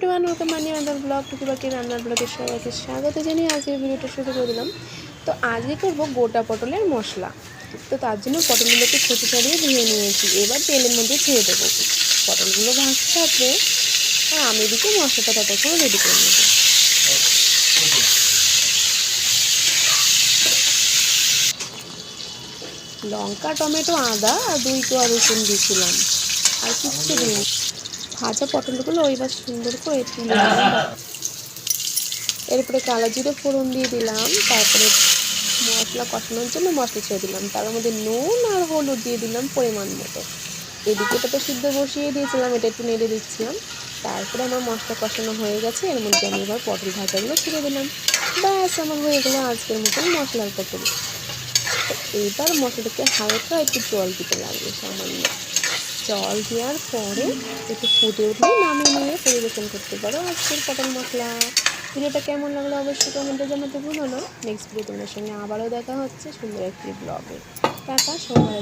Everyone welcome মানি আদার blog টুকিবাকি রান্নার ব্লগে সবাইকে স্বাগত জানিয়ে আজকের ভিডিওটা শুরু করে দিলাম তো আজকে করব গোটা পটলের মশলা তো তার জন্য পটলগুলোকে ছোটো ছাড়িয়ে ধুয়ে নিয়েছি এবার তেলের মধ্যে ছেড়ে দেবো পটলগুলো ভাজতে থাকবে আর আমি এদিকে মশলাটা ততক্ষণ রেডি করে নেব লঙ্কা টমেটো আদা আর দুই কোয়া রসুন দিয়েছিলাম আর কিচ্ছু দিন ভাজা পটলগুলো ওইবার সুন্দর করে তুলে এরপরে কালো জিরে ফোড়ন দিয়ে দিলাম, তারপরে মশলা কষানোর জন্য মশলা ছেড়ে দিলাম। তার মধ্যে নুন আর হলুদ দিয়ে দিলাম পরিমাণ মতো। এদিকে তো সিদ্ধ বসিয়ে দিয়েছিলাম, এটা একটু নেড়ে দিচ্ছিলাম। তারপরে আমার মশলা কষানো হয়ে গেছে, এর মধ্যে আমি এবার পটল ভাজাগুলো ছেড়ে দিলাম। ব্যাস, আমার হয়ে গেলো আজকের মতন মশলার পটল। এবার মশলাটাকে হালকা একটু জল দিতে লাগবে সামান্য। জল দেওয়ার পরে একটু ফুটে উঠলে নামিয়ে নিয়ে পরিবেশন করতে পারো। আজকের পটল মশলা। ভিডিওটা কেমন লাগল অবশ্যই কমেন্টে জানাতে ভুলো না। নেক্সট ভিডিও তোমাদের সঙ্গে আবারও দেখা হচ্ছে সুন্দর একটি ব্লগে টাকা সবাই